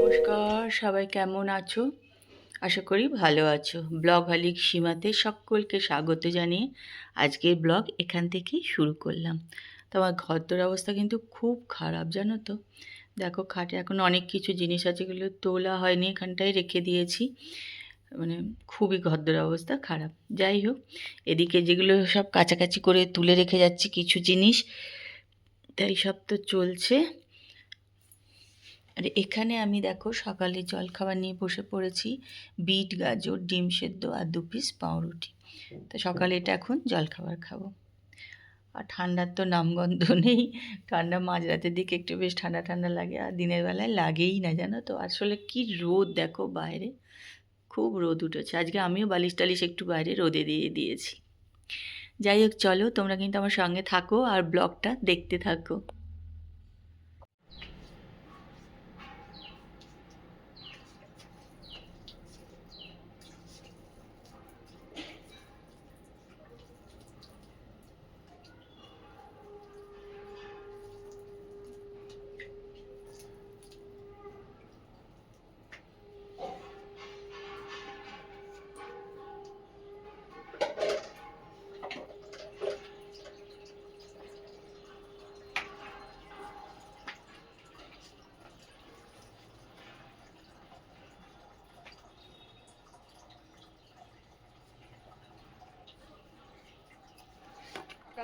নমস্কার, সবাই কেমন আছো? আশা করি ভালো আছো। ব্লগ হালিক সীমাতে সকলকে স্বাগত জানিয়ে আজকের ব্লগ এখান থেকেই শুরু করলাম। তো আমার ঘরদোর অবস্থা কিন্তু খুব খারাপ, জানো তো। দেখো, খাটে এখন অনেক কিছু জিনিস আছে যেগুলো তোলা হয়নি, এখানটায় রেখে দিয়েছি। মানে খুবই ঘরদোর অবস্থা খারাপ। যাই হোক, এদিকে যেগুলো সব কাছাকাছি করে তুলে রেখে যাচ্ছি কিছু জিনিস। তাই সব তো চলছে। আর এখানে আমি দেখো সকালে জলখাবার নিয়ে বসে পড়েছি। বিট, গাজর, ডিম সেদ্ধ আর দু পিস পাউরুটি। তো সকালে এটা এখন জলখাবার খাব। আর ঠান্ডার তো নামগন্ধ নেই। ঠান্ডা মাঝরাতের দিকে একটু বেশ ঠান্ডা ঠান্ডা লাগে আর দিনের বেলায় লাগেই না, জানো তো? আসলে কি রোদ দেখো বাইরে। খুব রোদ উঠেছে। আজকে আমিও বালিশ টালিশ একটু বাইরে রোদে দিয়ে দিয়েছি। যাই হোক চলো তোমরা কিন্তু আমার সঙ্গে থাকো আর ব্লগটা দেখতে থাকো।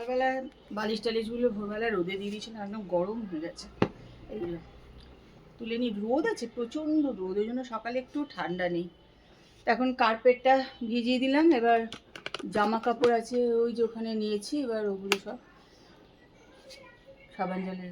সকালবেলায় বালিশ টালিশগুলো ভোরবেলায় রোদে দিয়ে দিয়েছিলাম, একদম গরম হয়ে গেছে। এইগুলো তুলে নিই রোদ আছে, প্রচণ্ড রোদ, ওই জন্য সকালে একটু ঠান্ডা নেই। এখন কার্পেটটা ভিজিয়ে দিলাম, এবার জামা কাপড় আছে, ওই যে ওখানে নিয়েছি, এবার ওগুলো সব সাবান জলে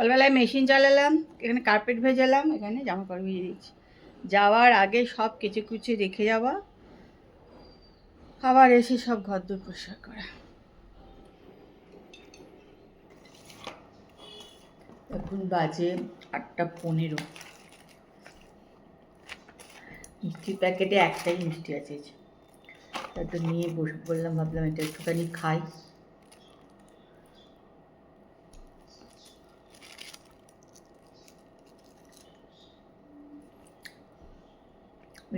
সকালবেলায় মেশিন চালালাম, এখানে কার্পেট ভেজালাম, এখানে জামা কাপড় ভিজে দিচ্ছি যাওয়ার আগে সব কেচে কুচে রেখে যাওয়া। আবার এসে সব ঘর দূর পরিষ্কার করা। এখন বাজে আটটা পনেরো। মিষ্টির প্যাকেটে একটাই মিষ্টি আছে তারপর নিয়ে বসে বললাম ভাবলাম এটা একটুখানি খাই।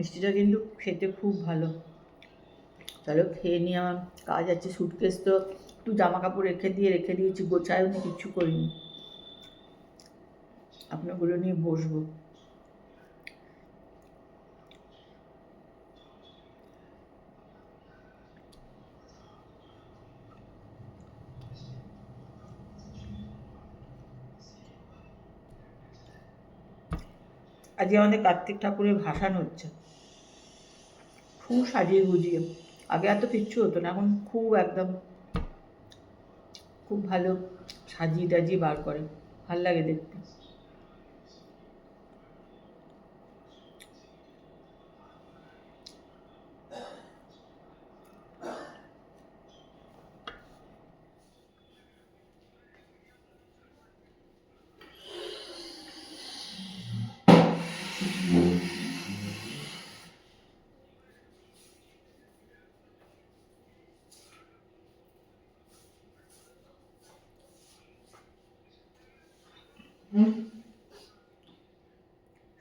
মিষ্টিটা কিন্তু খেতে খুব ভালো। চলো খেয়ে নিয়ে আমার কাজ আছে সুটকেস তো একটু জামা কাপড় রেখে দিয়ে, রেখে দিয়েছি, গোছায়ও কিচ্ছু করিনি। আপনাগুলো নিয়ে বসবো। আজকে আমাদের কার্তিক ঠাকুরের ভাসান হচ্ছে খুব সাজিয়ে গুজিয়ে। আগে এত কিচ্ছু হতো না, এখন খুব একদম খুব ভালো সাজিয়ে টাজিয়ে বার করে। ভালো লাগে দেখতে।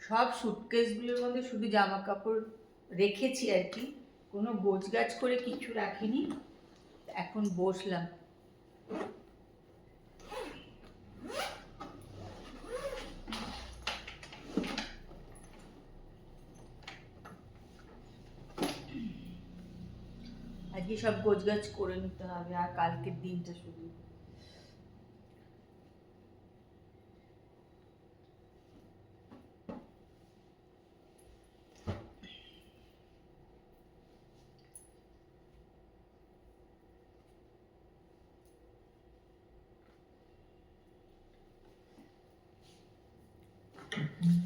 সব সুটকেসগুলোর মধ্যে শুধু জামা কাপড় রেখেছি আর কি। কোনো গোছ করে কিছু রাখিনি। এখন বসলাম। আজকে সব গোছ গাছ করে নিতে হবে, আর কালকের দিনটা শুধু। Mm-hmm.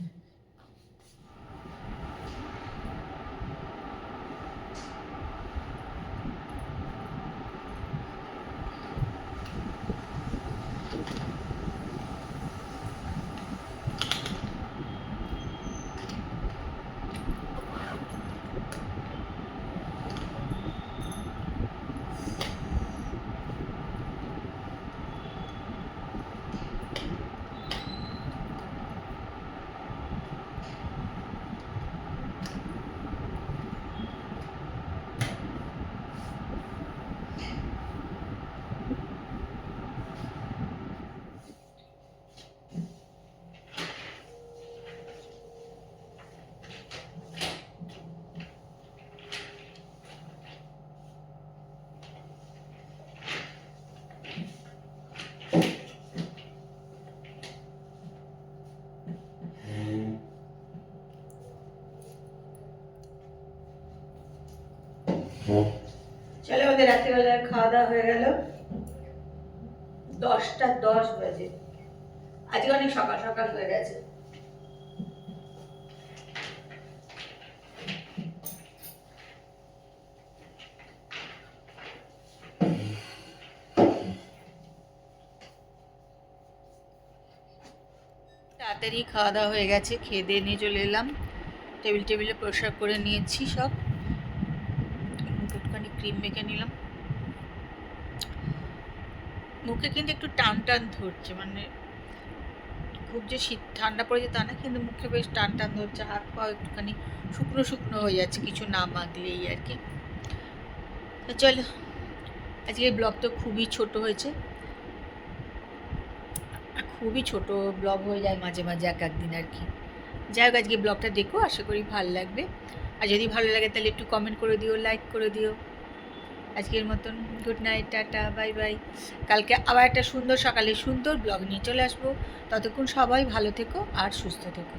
চলো আমাদের রাত্রিবেলার খাওয়া দাওয়া হয়ে গেল। দশটা দশ বাজে। আজকে অনেক সকাল সকাল হয়ে গেছে। তাড়াতাড়ি খাওয়া দাওয়া হয়ে গেছে, খেয়ে দিয়ে নিয়ে চলে এলাম। টেবিল টেবিলে প্রসার করে নিয়েছি সব। ক্রিম মেখে নিলাম। মুখে কিন্তু একটু টান টান ধরছে মানে খুব যে শীত, ঠান্ডা পড়েছে তা না, কিন্তু মুখে বেশ টান টান ধরছে, হাত পা একটুখানি শুকনো শুকনো হয়ে যাচ্ছে, কিছু না মাখলেই আর কি। তো চলো, আজকের ব্লগ তো খুবই ছোট হয়েছে। খুবই ছোট ব্লগ হয়ে যায় মাঝে মাঝে এক একদিন আর কি। যাই হোক আজকে ব্লগটা দেখো, আশা করি ভালো লাগবে। আর যদি ভালো লাগে তাহলে একটু কমেন্ট করে দিও লাইক করে দিও। আজকের মতন good night tata bye bye কালকে আবার একটা সুন্দর সকালে সুন্দর ব্লগ নিয়ে চলে আসব। ততক্ষণ সবাই ভালো থেকো আর সুস্থ থেকো।